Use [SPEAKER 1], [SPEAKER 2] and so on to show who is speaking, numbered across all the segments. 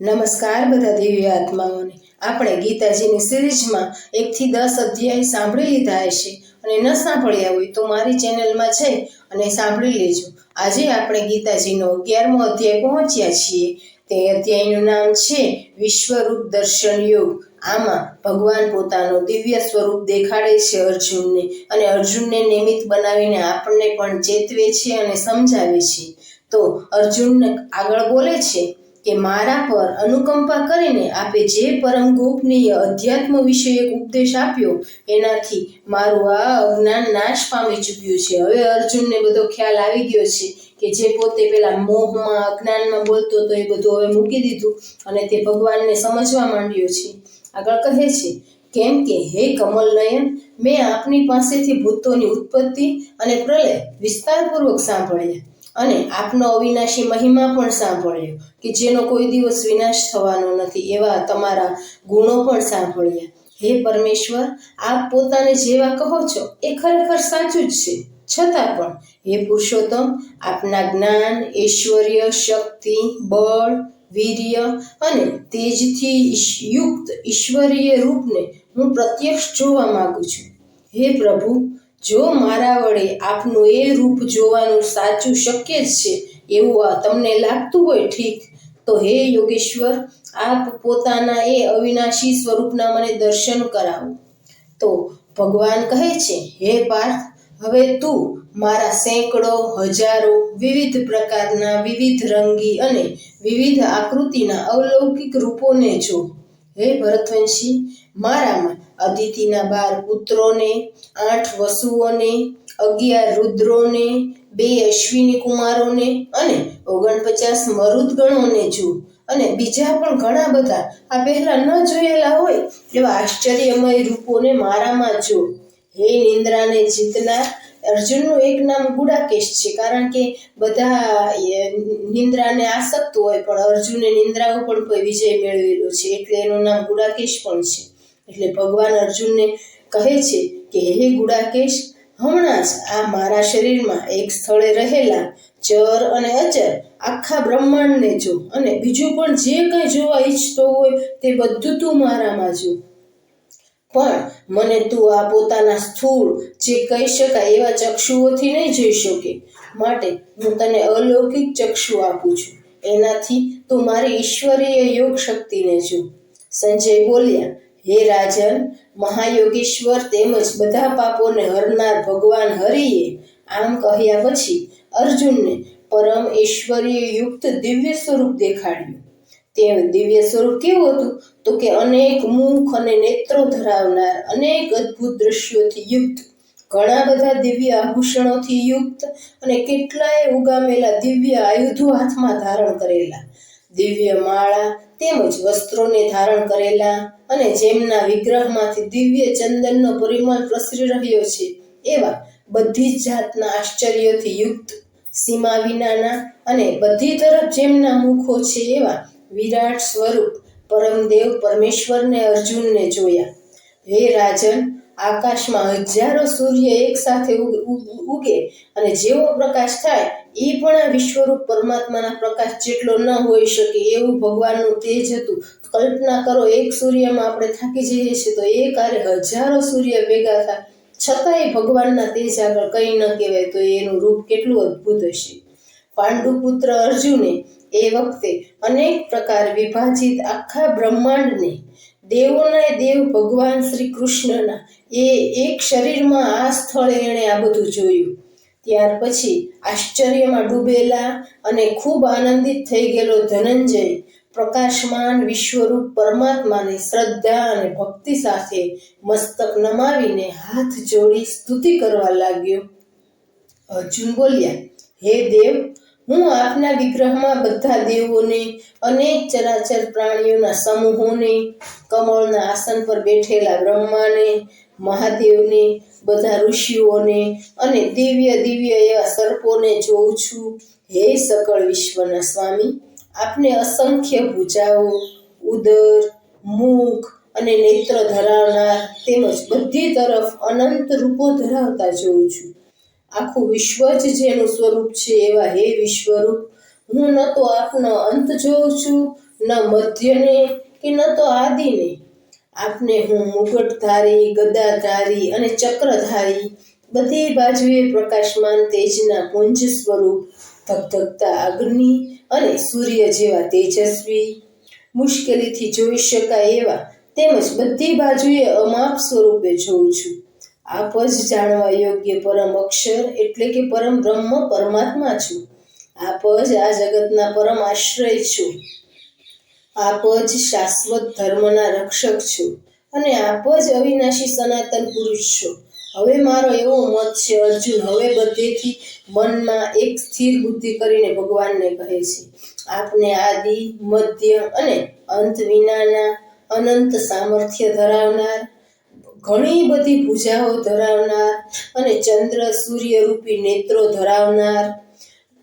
[SPEAKER 1] નમસ્કાર બધા દિવ્ય આત્માઓને. આપણે ગીતાજીની સિરીઝમાં એકથી દસ અધ્યાય સાંભળી લીધા હશે અને ન સાંભળ્યા હોય તો મારી ચેનલમાં જઈ અને સાંભળી લેજો. આજે આપણે ગીતાજીનો અગિયારમો અધ્યાય પહોંચ્યા છીએ. તે અધ્યાયનું નામ છે વિશ્વરૂપ દર્શન યોગ. આમાં ભગવાન પોતાનું દિવ્ય સ્વરૂપ દેખાડે છે અર્જુનને અને અર્જુનને નિમિત્ત બનાવીને આપણને પણ ચેતવે છે અને સમજાવે છે. તો અર્જુન આગળ બોલે છે કે મારા પર અનુકંપા કરીને આપે જે પરમ ગોપનીય અધ્યાત્મ વિષયક ઉપદેશ આપ્યો, એનાથી મારું આ અજ્ઞાન નાશ પામી ચૂક્યું છે. હવે અર્જુનને બધો ખ્યાલ આવી ગયો છે કે જે પોતે પેલા મોહમાં, અજ્ઞાનમાં બોલતો હતો એ બધું હવે મૂકી દીધું અને તે ભગવાનને સમજવા માંડ્યો છે. આગળ કહે છે, કેમ કે હે કમલ નયન, મેં આપની પાસેથી ભૂતોની ઉત્પત્તિ અને પ્રલય વિસ્તારપૂર્વક સાંભળ્યા. અને આપનો અવિનાશી મહિમા પણ સાંભળ્યો કે જેનો કોઈ દિવસ વિનાશ થવાનો નથી એવા તમારા ગુણો પણ સાંભળ્યા. હે પરમેશ્વર, આપ પોતાને જેવા કહો છો એ ખરેખર સાચું જ છે. છતાં પણ, હે પુરુષોત્તમ, આપના જ્ઞાન, ઐશ્વર્ય, શક્તિ, બળ, વીર્ય અને તેજથી યુક્ત ઈશ્વરીય રૂપને હું પ્રત્યક્ષ જોવા માગું છું. હે પ્રભુ જો મારા વડે આપનું એ રૂપ જોવાનું સાચું શક્ય છે, એવું આ તમને લાગતું હોય, ઠીક. તો હે યોગેશ્વર, આપ પોતાના એ અવિનાશી સ્વરૂપના મને દર્શન કરાવો. તો ભગવાન કહે છે, હે પાર્થ, હવે તું મારા સેંકડો, હજારો, વિવિધ પ્રકારના વિવિધ રંગી અને વિવિધ આકૃતિના અવલૌકિક રૂપોને જો. હે ભરતવંશી મારામાં અદિતિના બાર પુત્રોને, આઠ વસુઓને, અગિયાર રુદ્રોને, બે અશ્વિની કુમારોને અને ઓગણપચાસ મરુદગણોને જો અને બીજા પણ ઘણા બધા આ પહેલા ન જોયેલા હોય એવા આશ્ચર્યમય રૂપોને મારામાં જો હે નિંદ્રાને જીતનાર, અર્જુનનું એક નામ ગુડાકેશ છે, કારણ કે બધા નિંદ્રાને આસક્ત હોય, પણ અર્જુને નિંદ્રા ઉપર કોઈ વિજય મેળવેલો છે, એટલે એનું નામ ગુડાકેશ પણ છે. એટલે ભગવાન અર્જુનને કહે છે કે, હે ગુડાકેશ, હમણાં જ આ મારા શરીરમાં એક સ્થળે રહેલા ચર અને અચર આખા બ્રહ્માંડને જો અને બીજું પણ જે કંઈ જોવા ઈચ્છતો હોય તે બધું તું મારામાં જો. પણ મને તું આ પોતાના સ્થૂળ જે કહી શકાય એવા ચક્ષુઓથી નહીં જોઈ શકે. માટે હું તને અલૌકિક ચક્ષુ આપું છું. એનાથી તું મારી ઈશ્વરીય યોગ શક્તિને જો. સંજય બોલ્યા હે રાજન, મહાયોગેશ્વર તેમજ બધા પાપોને હરનાર ભગવાન હરિએ આમ કહ્યા પછી અર્જુનને પરમ ઈશ્વરીય યુક્ત દિવ્ય સ્વરૂપ દેખાડ્યું. તે દિવ્ય સ્વરૂપ કેવું હતું? તો કે અનેક મુખ અને નેત્રો ધરાવનાર અનેક અદ્ભુત દ્રશ્યોથી યુક્ત, ઘણા બધા દિવ્ય આભૂષણોથી યુક્ત અને કેટલાય ઉગામેલા દિવ્ય આયુધો હાથમાં ધારણ કરેલા. દિવ્ય માળા તેમજ વસ્ત્રોને ધારણ કરેલા અને જેમના વિગ્રહમાંથી દિવ્ય ચંદનનો પરિમળ પ્રસરી રહ્યો છે, એવા બધી જ જાતના આશ્ચર્યોથી યુક્ત સીમા વિનાના અને બધી તરફ જેમના મુખો છે, એવા વિરાટ સ્વરૂપ પરમદેવ પરમેશ્વરને અર્જુનને જોયા. હે રાજન, આકાશમાં હજારો સૂર્ય એક સાથે ઉગ- ઉગ- ઉગે અને જેવો પ્રકાશ થાય એ પણ આ વિશ્વરૂપ પરમાત્માના પ્રકાશ જેટલો ન હોઈ શકે એવું ભગવાનનું તેજ હતું. કલ્પના કરો, એક સૂર્યમાં આપણે થાકી જઈએ છીએ તો એ આરે હજારો સૂર્ય ભેગા થાય છતાંય ભગવાનના તેજ આગળ કંઈ ન કહેવાય તો એનું રૂપ કેટલું અદ્ભુત હશે. પાંડુપુત્ર અર્જુને એ વખતે અનેક પ્રકાર વિભાજિત આખા બ્રહ્માંડને, દેવોના દેવ ભગવાન શ્રી કૃષ્ણના એ એક શરીરમાં આ સ્થળે એણે આ બધું જોયું. ત્યાર પછી આશ્ચર્યમાં ડૂબેલા અને ખૂબ આનંદિત થઈ ગયેલો ધનંજય પ્રકાશમાન વિશ્વરૂપ પરમાત્માને શ્રદ્ધા અને ભક્તિ સાથે મસ્તક નમાવીને હાથ જોડી સ્તુતિ કરવા લાગ્યો. અર્જુન બોલ્યા, હે દેવ, હું આપના વિગ્રહમાં બધા દેવોને અનેક ચરાચર પ્રાણીઓના સમૂહોને, કમળના આસન પર બેઠેલા બ્રહ્માને મહાદેવને, બધા ઋષિઓને અને દિવ્ય દિવ્ય એવા સર્પોને જોઉં છું. હે સકળ વિશ્વના સ્વામી, આપને અસંખ્ય ભૂજાઓ, ઉદર મુખ અને નેત્ર ધરાવનાર તેમજ બધી તરફ અનંત રૂપો ધરાવતા જોઉં છું. આખું વિશ્વ જ જેનું સ્વરૂપ છે એવા હે વિશ્વરૂપ, હું ન તો આપનો અંત જોઉં છું, ન મધ્યને કે ન તો આદિને. આપને હું મુગટધારી, ગદાધારી અને ચક્રધારી બધી બાજુએ પ્રકાશમાન તેજના પુંજ સ્વરૂપ ધગધગતા અગ્નિ અને સૂર્ય જેવા તેજસ્વી મુશ્કેલીથી જોઈ શકાય એવા તેમજ બધી બાજુએ અમાપ સ્વરૂપે જોઉં છું. આપ જ જાણવા યોગ્ય પરમ અક્ષર એટલે કે પરમ બ્રહ્મ પરમાત્મા છું. આપ જ આ જગતના પરમ આશ્રય છું. આપ જ શાશ્વત ધર્મના રક્ષક છો અને આપ જ અવિનાશી સનાતન પુરુષ છો. હવે મારો એવો મત છે, અર્જુન, હવે બધેથી મનમાં એક સ્થિર બુદ્ધિ કરીને ભગવાનને કહે છે. આપને આદિ, મધ્ય અને અંત વિનાના અનંત સામર્થ્ય ધરાવનાર, ઘણી બધી ભૂજાઓ ધરાવનાર અને ચંદ્ર, સૂર્ય રૂપી નેત્રો ધરાવનાર,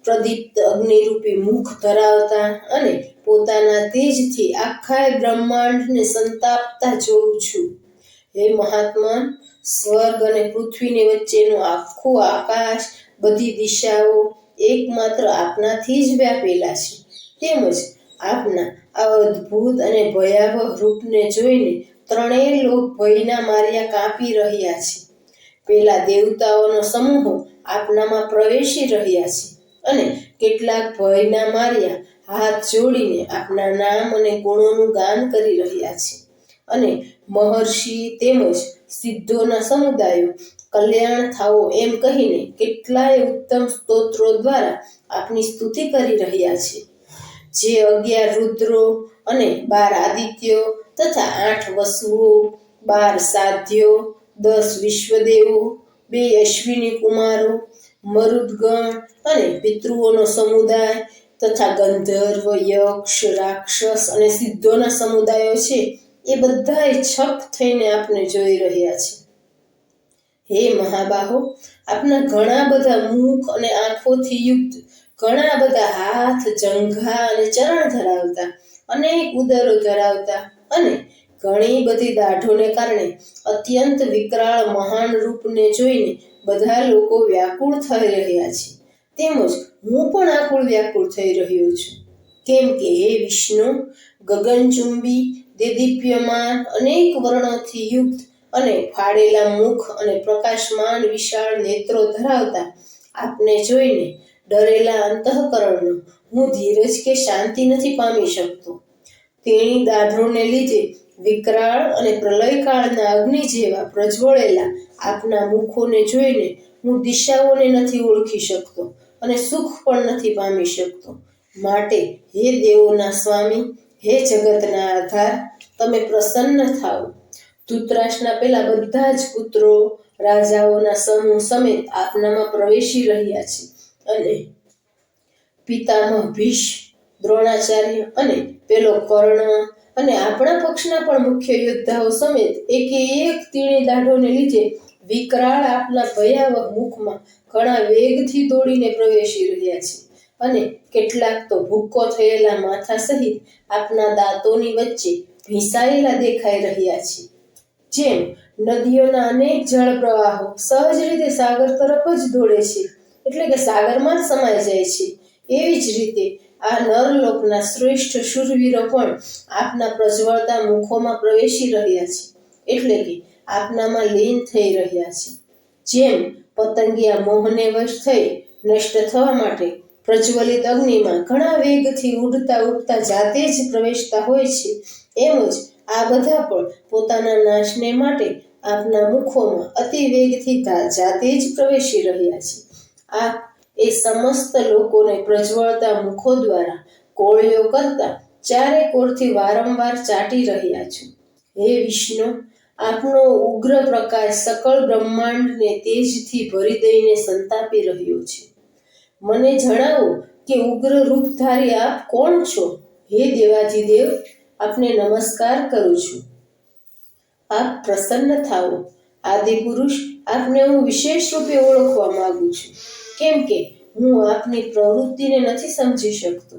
[SPEAKER 1] પ્રદીપ્ત અગ્નિરૂપી મુખ ધરાવતા અને પોતાના તેજથી આખા બ્રહ્માંડને સંતાપતા જોઉં છું. હે મહાત્મા, સ્વર્ગ અને પૃથ્વીની વચ્ચેનું આખું આકાશ, બધી દિશાઓ એકમાત્ર આપનાથી જ વ્યાપેલા છે. તેમજ આપના આ અદ્ભુત અને ભયાવહ રૂપને જોઈને ત્રણેય લોક ભયના માર્યા કાપી રહ્યા છે. પેલા દેવતાઓનો સમૂહ આપનામાં પ્રવેશી રહ્યા છે અને કેટલાક ભયના માર્યા હાથ જોડીને આપના નામ અને ગુણોનું ગાન કરી રહ્યા છે. અને મહર્ષિ તેમજ સિદ્ધોના સમુદાયો કલ્યાણ થાવો એમ કહીને કેટલાય ઉત્તમ સ્તોત્રો દ્વારા આપની સ્તુતિ કરી રહ્યા છે. જે અગિયાર રુદ્રો અને બાર આદિત્યો તથા આઠ વસુઓ, બાર સાધ્યો, દસ વિશ્વદેવો, બે અશ્વિની કુમારો, મરુદગણ અને પિતૃઓનો સમુદાય તથા ગંધર્વ, યક્ષ, રાક્ષસ અને સિદ્ધોના સમુદાયો છે, એ બધાય છપ થઈને આપને જોઈ રહ્યા છે. હે મહાબાહો, આપના ઘણા બધા મુખ અને આંખોથી યુક્ત, ઘણા બધા હાથ જંઘા અને ચરણ ધરાવતા, અનેક ઉદરો ધરાવતા અને ઘણી બધી દાઢોને કારણે અત્યંત વિકરાળ મહાન રૂપને જોઈને બધા લોકો વ્યાકુળ થઈ રહ્યા છે. તેમજ હું પણ આકુળ વ્યાકુળ થઈ રહ્યો છું. કેમ કે હે વિષ્ણુ, ગગનચુંબી, દેદીપ્યમાન, અનેક વર્ણોથી યુક્ત અને ફાળેલા મુખ અને પ્રકાશમાન વિશાળ નેત્રો ધરાવતા આપને જોઈને ડરેલા અંતઃકરણનો હું ધીરજ કે શાંતિ નથી પામી શકતો. તેણી દાઢોને લીધે વિકરાળ અને પ્રલયકાળના અગ્નિ જેવા પ્રજ્વળેલા આપના મુખોને જોઈને હું દિશાઓને નથી ઓળખી શકતો. અને સુખ પણ નથી પામી શકતો. માટે હે દેવોના સ્વામી, હે જગતના આધાર, તમે પ્રસન્ન થાઓ. ધૂતરાશના પહેલા બધા જ પુત્રો, રાજાઓના સમૂહ સમેત આપનામાં પ્રવેશી રહ્યા છે. અને પિતામહ ભીષ, દ્રોણાચાર્ય અને પેલો કર્ણ અને આપણા પક્ષના પણ મુખ્ય યોદ્ધાઓ સમેત એકે એક તીણી દાઢોને લીધે વિકરાળ આપના ભયાવહ મુખમાં ઘણા વેગથી દોડીને પ્રવેશી રહ્યા છે. અને કેટલાક તો ભૂક્કો થયેલા માથા સહિત આપના દાંતોની વચ્ચે ભીસાયેલા દેખાઈ રહ્યા છે. જેમ નદીઓના અનેક જળ પ્રવાહો સહજ રીતે સાગર તરફ જ દોડે છે, એટલે કે સાગરમાં જ સમાઈ જાય છે. એવી જ રીતે આ નરલોકના શ્રેષ્ઠ શૂરવીરો પણ આપના પ્રજ્વળતા મુખોમાં પ્રવેશી રહ્યા છે, એટલે કે આપનામાં લીન થઈ રહ્યા છે. જેમ પતંગિયા મોહને વશ થઈ નષ્ટ થવા માટે પ્રજ્વલિત અગ્નિમાં ઘણા વેગથી ઉડતા ઉડતા જાતે જ પ્રવેશતા હોય છે એમ જ આ બધા પણ પોતાના નાશને માટે આપના મુખોમાં અતિ વેગથી જાતે જ પ્રવેશી રહ્યા છે. આ એ સમસ્ત લોકોને પ્રજ્વળતા મુખો દ્વારા કોળીઓ કરતા ચારે કોરથી વારંવાર ચાટી રહ્યા છું. હે વિષ્ણુ આપનો ઉગ્ર પ્રકાશ સકળ બ્રહ્માંડને તેજથી ભરી દઈને સંતાપી રહ્યો છે. મને જણાવો કે ઉગ્ર રૂપધારી આપ કોણ છો? હે દેવાજી દેવ આપને નમસ્કાર કરું છું. આપ પ્રસન્ન થાઓ. આદિ પુરુષ આપને હું વિશેષ રૂપે ઓળખવા માંગુ છું. કેમ કે હું આપની પ્રવૃત્તિને નથી સમજી શકતો.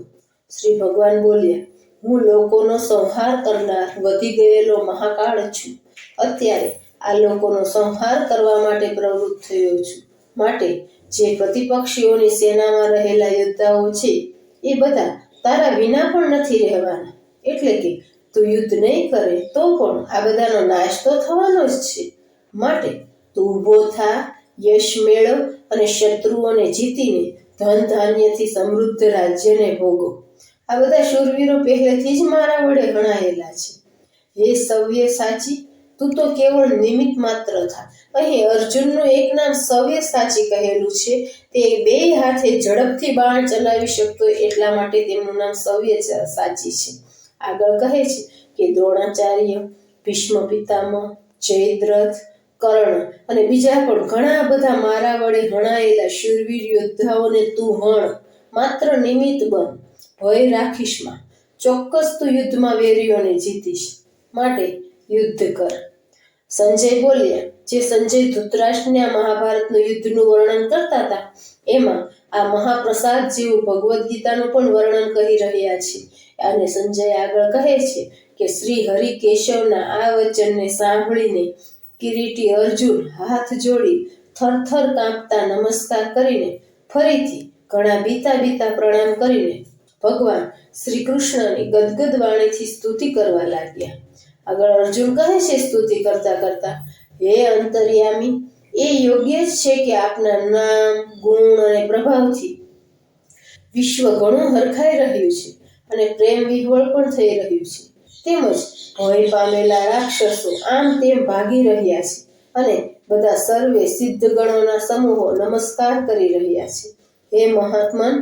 [SPEAKER 1] શ્રી ભગવાન બોલ્યા, હું લોકોનો સંહાર કરનાર વધી ગયેલો મહાકાળ છું. અત્યારે આ લોકોનો સંહાર કરવા માટે પ્રવૃત્ત થયો છું. માટે જે પ્રતિપક્ષીઓની સેનામાં રહેલા યોદ્ધાઓ છે, એ બધા તારા વિના પણ નથી રહેવાના. એટલે કે તું યુદ્ધ નહીં કરે તો પણ આ બધાનો નાશ તો થવાનો જ છે. માટે તું ઊભો થા, યશ મેળવ અને શત્રુઓને જીતીને ધન ધાન્યથી સમૃદ્ધ રાજ્યને ભોગો આ બધા શૂરવીરો પહેલેથી જ મારા વડે ગણાયેલા છે. હે સવ્ય સાચી તું તો કેવળ નિમિત્ત માત્ર થા. અહીં અર્જુનનું એક નામ સવ્ય સાચી કહેલું છે. તે બે હાથે ઝડપથી બાણ ચલાવી શકતો એટલા માટે તેમનું નામ સવ્ય સાચી છે. આગળ કહે છે કે દ્રોણાચાર્ય, ભીષ્મ પિતામહ, જયદ્રથ, કર્ણ અને બીજા પણ ઘણા બધા મારા વડે હણાયેલા શૂરવીર યોદ્ધાઓને તું હણ. માત્ર નિમિત્ત બન. ભય રાખીશમાં. ચોક્કસ તું યુદ્ધમાં વેરીઓને જીતીશ. માટે યુદ્ધ કર. સંજય બોલ્યા જે સંજય ધૃતરાષ્ટ્રને મહાભારતનું યુદ્ધનું વર્ણન કરતા હતા. એમાં આ મહાપ્રસાદ જેવું ભગવદ્ ગીતાનું પણ વર્ણન કરી રહ્યા છે. અને સંજય આગળ કહે છે કે શ્રી હરિ કેશવના આ વચનને સાંભળીને કિરીટી અર્જુન હાથ જોડી થરથર કાંપતા નમસ્કાર કરીને ફરીથી ઘણા બીતા બીતા પ્રણામ કરીને ભગવાન શ્રી કૃષ્ણની ગદગદ વાણીથી સ્તુતિ કરવા લાગ્યા. આગળ અર્જુન કહે છે સ્તુતિ કરતા કરતા, હે અંતર્યામી, એ યોગ્ય જ છે કે આપના નામ, ગુણ અને પ્રભાવથી વિશ્વ ઘણું હરખાઈ રહ્યું છે અને પ્રેમ વિહવળ પણ થઈ રહ્યું છે. તેમજ ભય પામેલા રાક્ષસો આમ તેમ ભાગી રહ્યા છે અને બધા સર્વે સિદ્ધ ગણોના સમૂહો નમસ્કાર કરી રહ્યા છે. હે મહાત્મન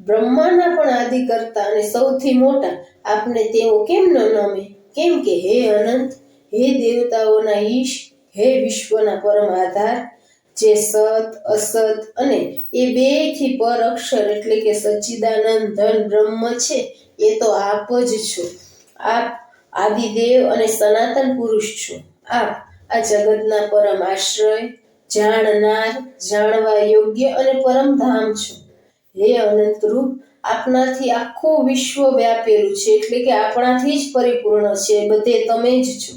[SPEAKER 1] બ્રહ્માના પણ આદિ કરતા અને સૌથી મોટા આપને તેઓ કેમ ન નમે? કેમ કે હે અનંત, હે દેવતાઓના ઈશ, હે વિશ્વના પરમ આધાર, જે સત, અસત અને એ બેથી પર અક્ષર એટલે કે સચ્ચિદાનંદ, ધન, બ્રહ્મ છે, એ તો આપ જ છો. આપ આદિદેવ અને સનાતન પુરુષ છો. આપ આ જગતના પરમ આશ્રય, જાણનાર, જાણવા યોગ્ય અને પરમ ધામ છો. હે અનંત રૂપ આપનાથી આખું વિશ્વ વ્યાપેલું છે, એટલે કે આપણાથી જ પરિપૂર્ણ છે, બધે તમે જ છો.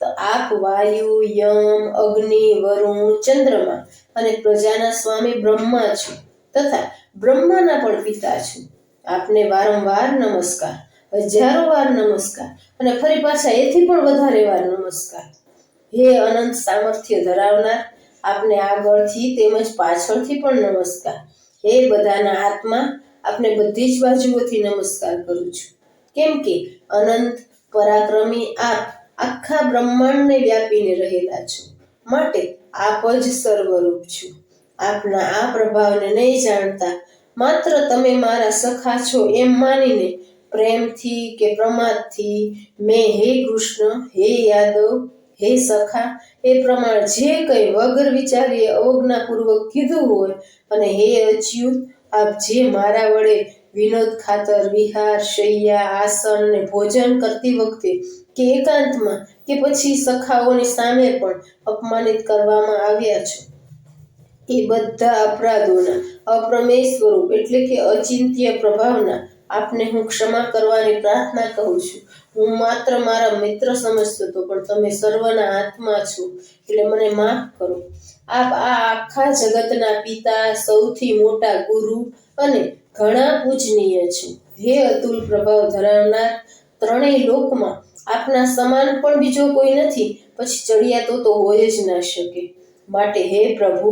[SPEAKER 1] તો આપ વાયુ, યમ, અગ્નિ, વરુણ, ચંદ્રમા અને પ્રજાના સ્વામી બ્રહ્મા છો તથા બ્રહ્માના પણ પિતા છો. આપને વારંવાર નમસ્કાર, હજારો વાર નમસ્કાર અને ફરી પાછા એથી પણ વધારે વાર નમસ્કાર. હે અનંત સામર્થ્ય ધરાવનાર, આપને આગળથી તેમજ પાછળથી પણ નમસ્કાર. હે બધાના આત્મા આપને બધી જ બાજુઓથી નમસ્કાર કરું છું. કેમ કે અનંત, પરાક્રમી આપ આખા બ્રહ્માંડને વ્યાપીને રહેલા છો. માટે આપ જ સર્વરૂપ છો. આપના આ પ્રભાવને નહીં જાણતા માત્ર તમે મારા સખા છો એમ માનીને પ્રેમથી કે પ્રમાદથી મેં હે કૃષ્ણ, હે યાદવ, હે સખા, એ પ્રમાણે જે કંઈ વગર વિચારીએ અવજ્ઞાપૂર્વક કીધું હોય અને હે અચ્યુત આપ મારા વડે વિનોદ ખાતર, વિહાર, શૈયા, આસન ને ભોજન કરતી વખતે કે એકાંતમાં કે પછી સખાઓની સામે પણ અપમાનિત કરવામાં આવ્યા છો? એ બધા અપરાધોના અપ્રમેય સ્વરૂપ એટલે કે અચિંત્ય પ્રભાવના આપને હું ક્ષમા કરવાની પ્રાર્થના કહું છું. હું માત્ર મારા મિત્ર સમજતો હતો, પણ તમે સર્વના હાથમાં છો, એટલે મને માફ કરો. આપ આ આખા જગતના પિતા, સૌથી મોટા ગુરુ અને ઘણા પૂજનીય છો. હે અતુલ પ્રભાવ ધરાવનાર, ત્રણેય લોકમાં આપના સમાન પણ બીજો કોઈ નથી, પછી ચડિયાતો તો હોય જ ના શકે. માટે હે પ્રભુ,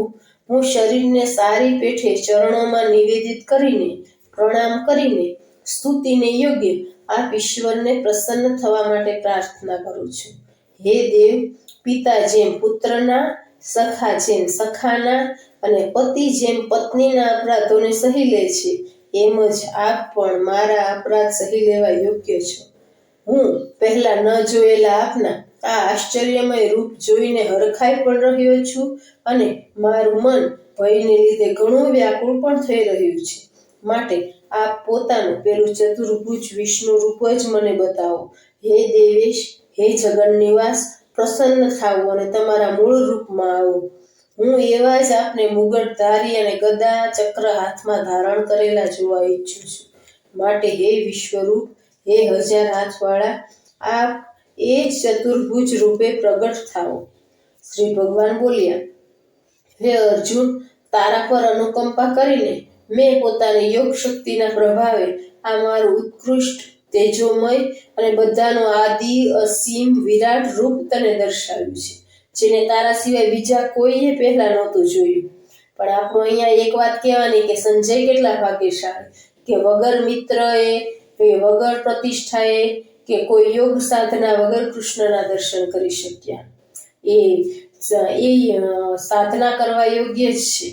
[SPEAKER 1] હું શરીરને સારી પેઠે ચરણોમાં નિવેદિત કરીને, પ્રણામ કરીને, સ્તુતિને યોગ્ય આપ ઈશ્વરને પ્રસન્ન થવા માટે પ્રાર્થના કરું છું. હે દેવ, પિતા જેમ, પુત્રના સખા જેમ, સખાના અને પતિ જેમ પત્નીના અપરાધોને સહી લે છે, એમ જ આપ પણ મારા અપરાધ સહી લેવા યોગ્ય છો. હું પહેલા ન જોયેલા આપના આ આશ્ચર્યમય રૂપ જોઈને હરખાઈ પણ રહ્યો છું અને મારું મન ભયને લીધે ઘણું વ્યાકુળ પણ થઈ રહ્યું છે. માટે આપ પોતાનું પેલું ચતુર્ભુજ વિષ્ણુ રૂપ જ મને બતાવો. હે દેવેશ, હે જગન નિવાસ પ્રસન્ન થાવો અને તમારા મૂળ રૂપમાં આવો. હું એવા જ આપને મુગટ ધારી અને ગદા ચક્ર હાથમાં ધારણ કરેલા જોવા ઈચ્છું છું. માટે હે વિશ્વરૂપ, હે હજાર હાથવાળા, આપ એ જ ચતુર્ભુજ રૂપે પ્રગટ થાઓ. શ્રી ભગવાન બોલ્યા, હે અર્જુન, તારા પર અનુકંપા કરીને મેં પોતાની યોગ શક્તિના પ્રભાવે આ મારું ઉત્કૃષ્ટ, તેજોમય અને બધાનો આદિ, અસીમ, વિરાટ રૂપ તને દર્શાવ્યું છે, જેને તારા સિવાય બીજા કોઈએ પહેલા નહોતું જોયું. પણ આપણું અહીંયા એક વાત કહેવાની કે સંજય કેટલા ભાગ્યશાળી, કે વગર મિત્રએ, કે વગર પ્રતિષ્ઠાએ, કે કોઈ યોગ સાધના વગર કૃષ્ણના દર્શન કરી શક્યા. એ એ સાધના કરવા યોગ્ય જ છે.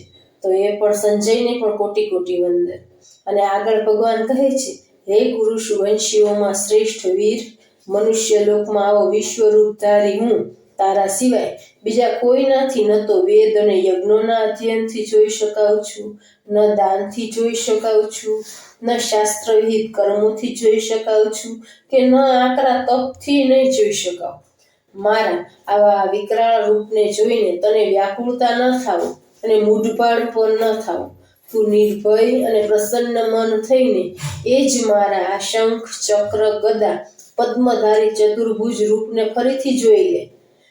[SPEAKER 1] તો એ પણ સંજયને પણ કોટી કોટી વંદન. અને આગળ ભગવાન કહે છે, હે પુરુષ વંશીઓમાં શ્રેષ્ઠ વીર, મનુષ્ય લોકમાં આવો વિશ્વરૂપ ધારી હું. તારા સિવાય બીજા કોઈનાથી ન તો વેદ અને યજ્ઞોના અધ્યયનથી જોઈ શકાઉં છું, ન દાનથી જોઈ શકાઉં છું, ન શાસ્ત્રવિહિત કર્મોથી જોઈ શકાઉં છું કે ન આકરા તપથી નહીં જોઈ શકાવ મારા આવા વિકરાળ રૂપને જોઈને તને વ્યાકુળતા ન થાવું અને મૂઢપાળ પણ ન થાવ તું નિર્ભય અને પ્રસન્ન મન થઈને એ જ મારા આ શંખ, ચક્ર, ગદા, પદ્મધારી, ચતુર્ભુજ રૂપને ફરીથી જોઈ લે.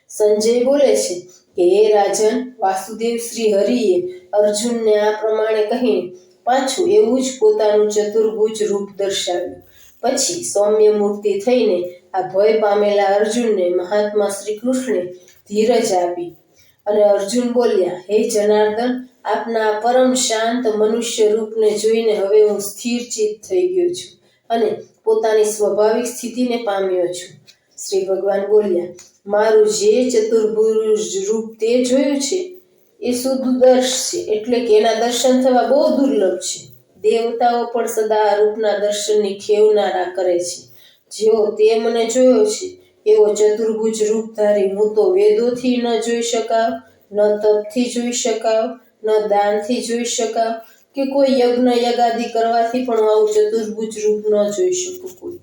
[SPEAKER 1] સંજય બોલે છે કે, હે રાજન, વાસુદેવ શ્રી હરિએ અર્જુનને આ પ્રમાણે કહીને પાછું એવું જ પોતાનું ચતુર્ભુજ રૂપ દર્શાવ્યું. પછી સૌમ્ય મૂર્તિ થઈને આ ભય પામેલા અર્જુનને મહાત્મા શ્રી કૃષ્ણે ધીરજ આપી. અને અર્જુન બોલ્યા, હે જનાર્દન, આપના પરમ શાંત મનુષ્ય રૂપને જોઈને હવે હું સ્થિર ચિત્ત થઈ ગયો છું અને પોતાની સ્વાભાવિક સ્થિતિને પામ્યો છું. શ્રી ભગવાન બોલ્યા, મારું જે ચતુર્ભુજ રૂપ તે જોયું છે, એ સુદર્શ છે, એટલે કે એના દર્શન થવા બહુ દુર્લભ છે. દેવતાઓ પણ સદા રૂપના દર્શનની ખેવનારા કરે છે. જેઓ તે મને જોયો છે એવો ચતુર્ભુજ રૂપધારી હું તો વેદોથી ન જોઈ શકાવ, ન તપથી જોઈ શકાવ, ન દાનથી જોઈ શકાવ કે કોઈ યજ્ઞ યગાદિ કરવાથી પણ આવું ચતુર્ભુજ રૂપ ન જોઈ શકું કોઈ.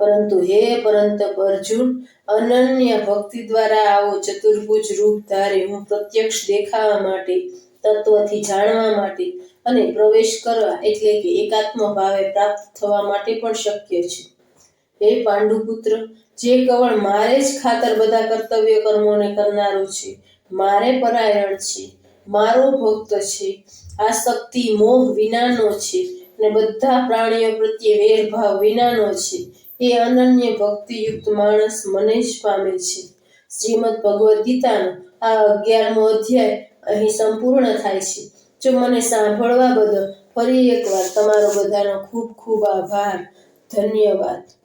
[SPEAKER 1] પરંતુ હે પરંત અર્જુન, અનન્ય ભક્તિ દ્વારા આવો ચતુર્ભુજ રૂપ ધારે હું પ્રત્યક્ષ દેખાવા માટે, તત્વથી જાણવા માટે અને પ્રવેશ કરવા એટલે કે એકાત્મ ભાવે પ્રાપ્ત થવા માટે પણ શક્ય છે. હે પાંડુપુત્ર, જે કવળ મારે જ ખાતર બધા કર્તવ્ય કર્મોને કરનારું છે, મારે પરાયણ છે, મારો ભક્ત છે, આ શક્તિ મોહ વિનાનો છે અને બધા પ્રાણીઓ પ્રત્યે વેરભાવ વિનાનો છે. એ અનન્ય ભક્તિયુક્ત માણસ મને જ પામે છે. શ્રીમદ ભગવદ્ ગીતાનો આ અગિયારમો અધ્યાય અહીં સંપૂર્ણ થાય છે. જો મને સાંભળવા બદલ ફરી એકવાર તમારો બધાનો ખૂબ ખૂબ આભાર. ધન્યવાદ.